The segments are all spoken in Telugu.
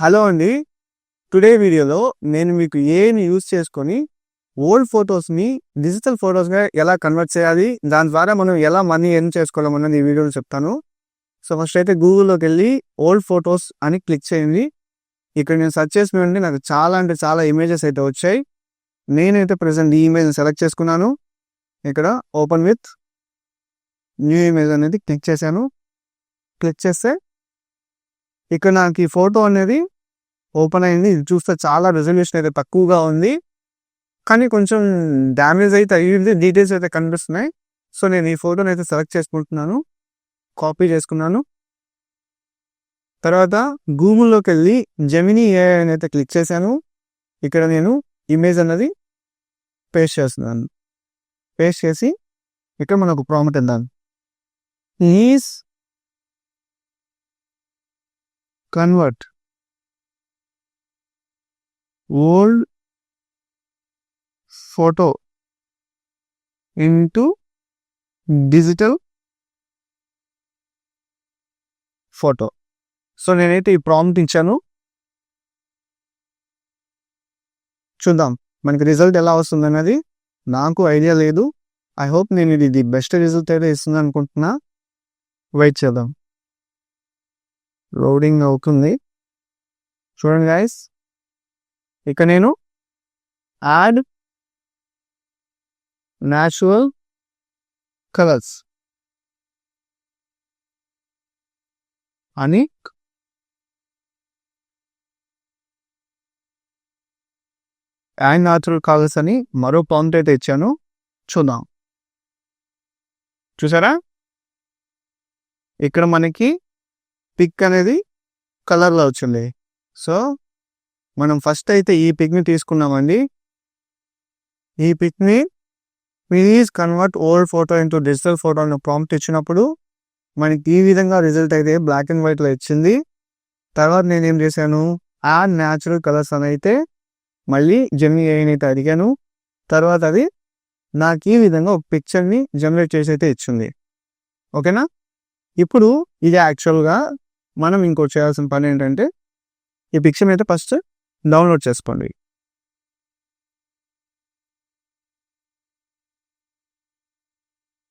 హలో అండి. టుడే వీడియోలో నేను మీకు ఏని యూస్ చేసుకొని ఓల్డ్ ఫొటోస్ని డిజిటల్ ఫొటోస్గా ఎలా కన్వర్ట్ చేయాలి దాని ద్వారా మనం ఎలా మనీ ఎర్న్ చేసుకోవాలన్నది ఈ వీడియోలో చెప్తాను. సో ఫస్ట్ అయితే గూగుల్లోకి వెళ్ళి ఓల్డ్ ఫొటోస్ అని క్లిక్ చేయండి. ఇక్కడ నేను సెర్చ్ చేసిన నాకు చాలా అంటే చాలా ఇమేజెస్ అయితే వచ్చాయి. నేనైతే ప్రజెంట్ ఈ ఇమేజ్ని సెలెక్ట్ చేసుకున్నాను. ఇక్కడ ఓపెన్ విత్ న్యూ ఇమేజ్ అనేది క్లిక్ చేశాను. క్లిక్ చేస్తే ఇక్కడ నాకు ఈ ఫోటో అనేది ఓపెన్ అయింది. ఇది చూస్తే చాలా రెజల్యూషన్ అయితే తక్కువగా ఉంది. కానీ కొంచెం డ్యామేజ్ అయితే అయ్యింది. డీటెయిల్స్ అయితే కనిపిస్తున్నాయి. సో నేను ఈ ఫోటోని అయితే సెలెక్ట్ చేసుకుంటున్నాను. కాపీ చేసుకున్నాను. తర్వాత గూగుల్లోకి వెళ్ళి జెమినీ ఏ అని అయితే క్లిక్ చేశాను. ఇక్కడ నేను ఇమేజ్ అన్నది పేస్ట్ చేస్తున్నాను. పేస్ట్ చేసి ఇక్కడ మనకు prompt ఇద్దాను please convert old photo into digital photo so నేనైతే ఈ ప్రాంప్ట్ ఇచ్చాను. చూద్దాం. మనకి రిజల్ట్ ఎలా వస్తుంది అన్నది. నాకు ఐడియా లేదు. ఐ హోప్ నేను ఇది ది బెస్ట్ రిజల్ట్ అయితే ఇస్తుంది అనుకుంటున్నా వెయిట్ చేద్దాం. లోడింగ్ అవుతుంది. చూడండి గాయస్ ఇక నేను యాడ్ న్యాచురల్ కలర్స్ అని యాడ్ న్యాచురల్ కలర్స్ అని మరో పాయింట్ అయితే ఇచ్చాను. చూద్దాం. చూసారా? ఇక్కడ మనకి పిక్ అనేది కలర్లో వచ్చింది. సో మనం ఫస్ట్ అయితే ఈ పిక్ని తీసుకున్నామండి. ఈ పిక్ని please convert old photo into digital photo అని ప్రాంప్ట్ ఇచ్చినప్పుడు మనకి ఈ విధంగా రిజల్ట్ అయితే బ్లాక్ అండ్ వైట్లో ఇచ్చింది. తర్వాత నేను ఏం చేశాను? ఆ న్యాచురల్ కలర్స్ అని అయితే మళ్ళీ జమ్మి అయితే అడిగాను. తర్వాత అది నాకు ఈ విధంగా ఒక పిక్చర్ని జనరేట్ చేసి అయితే ఇచ్చింది. ఓకేనా? ఇప్పుడు ఇది యాక్చువల్గా మనం ఇంకోటి చేయాల్సిన పని ఏంటంటే ఈ పిక్చర్ అయితే ఫస్ట్ డౌన్లోడ్ చేసుకోండి.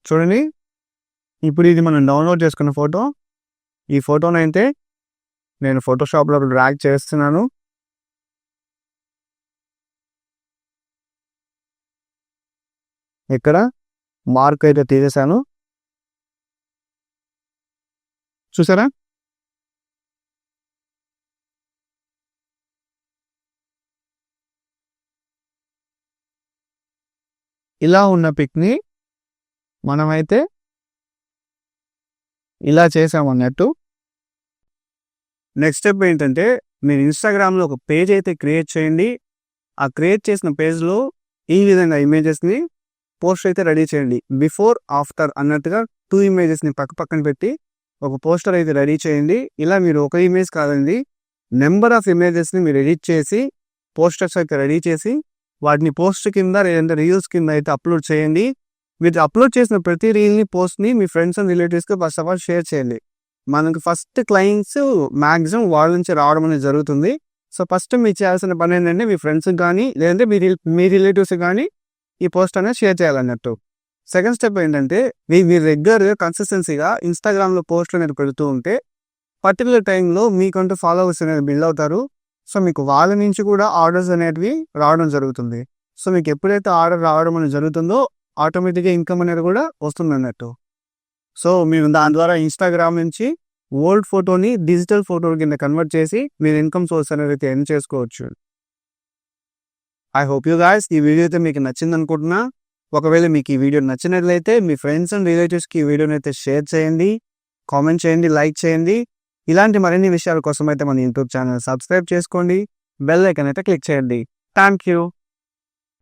చూడండి. ఇప్పుడు ఇది మనం డౌన్లోడ్ చేసుకున్న ఫోటో. ఈ ఫోటోనైతే నేను ఫోటోషాప్లో డ్రాగ్ చేస్తున్నాను. ఇక్కడ మార్క్ అయితే తీసేసాను చూసారా? ఇలా ఉన్న పిక్ని మనమైతే ఇలా చేసామన్నట్టు. నెక్స్ట్ స్టెప్ ఏంటంటే మీరు ఇన్స్టాగ్రామ్లో ఒక పేజ్ అయితే క్రియేట్ చేయండి. ఆ క్రియేట్ చేసిన పేజ్లో ఈ విధంగా ఇమేజెస్ని పోస్ట్ అయితే రెడీ చేయండి. బిఫోర్ ఆఫ్టర్ అన్నట్టుగా టూ ఇమేజెస్ని పక్క పక్కన పెట్టి ఒక పోస్టర్ అయితే రెడీ చేయండి. ఇలా మీరు ఒక ఇమేజ్ కాదండి నెంబర్ ఆఫ్ ఇమేజెస్ని మీరు ఎడిట్ చేసి పోస్టర్స్ అయితే రెడీ చేసి వాటిని పోస్ట్ కింద లేదంటే రీల్స్ కింద అయితే అప్లోడ్ చేయండి. మీరు అప్లోడ్ చేసిన ప్రతి రీల్ని పోస్ట్ని మీ ఫ్రెండ్స్ అండ్ రిలేటివ్స్కి ఫస్ట్ ఆఫ్ ఆల్ షేర్ చేయండి. మనకు ఫస్ట్ క్లయింట్స్ మ్యాక్సిమం వాళ్ళ నుంచి రావడం అనేది జరుగుతుంది. సో ఫస్ట్ మీరు చేయాల్సిన పని ఏంటంటే మీ ఫ్రెండ్స్కి కానీ లేదంటే మీ మీ రిలేటివ్స్కి కానీ ఈ పోస్ట్ అనేది షేర్ చేయాలన్నట్టు. సెకండ్ స్టెప్ ఏంటంటే మీ మీరు రెగ్యులర్గా కన్సిస్టెన్సీగా ఇన్స్టాగ్రామ్లో పోస్ట్లు అనేది పెడుతూ ఉంటే పర్టికులర్ టైంలో మీకంటూ ఫాలోవర్స్ అనేది బిల్డ్ అవుతారు. సో మీకు వాళ్ళ నుంచి కూడా ఆర్డర్స్ అనేటివి రావడం జరుగుతుంది. సో మీకు ఎప్పుడైతే ఆర్డర్ రావడం అనేది జరుగుతుందో ఆటోమేటిక్గా ఇన్కమ్ అనేది కూడా వస్తుంది అన్నట్టు. సో మీరు దాని ద్వారా ఇన్స్టాగ్రామ్ నుంచి ఓల్డ్ ఫోటోని డిజిటల్ ఫోటో కింద కన్వర్ట్ చేసి మీరు ఇన్కమ్ సోర్స్ అనేది అయితే ఎర్న్ చేసుకోవచ్చు. ఐ హోప్ యూ గాయస్ ఈ వీడియో అయితే మీకు నచ్చింది అనుకుంటున్నా. ఒకవేళ మీకు ఈ వీడియో నచ్చినట్లయితే మీ ఫ్రెండ్స్ అండ్ రిలేటివ్స్కి ఈ వీడియోని అయితే షేర్ చేయండి. కామెంట్ చేయండి లైక్ చేయండి. ఇలాంటి మరిన్ని విషయాల కోసం అయితే మన యూట్యూబ్ ఛానల్ సబ్స్క్రైబ్ చేసుకోండి బెల్ ఐకన్ అయితే క్లిక్ చేయండి. Thank you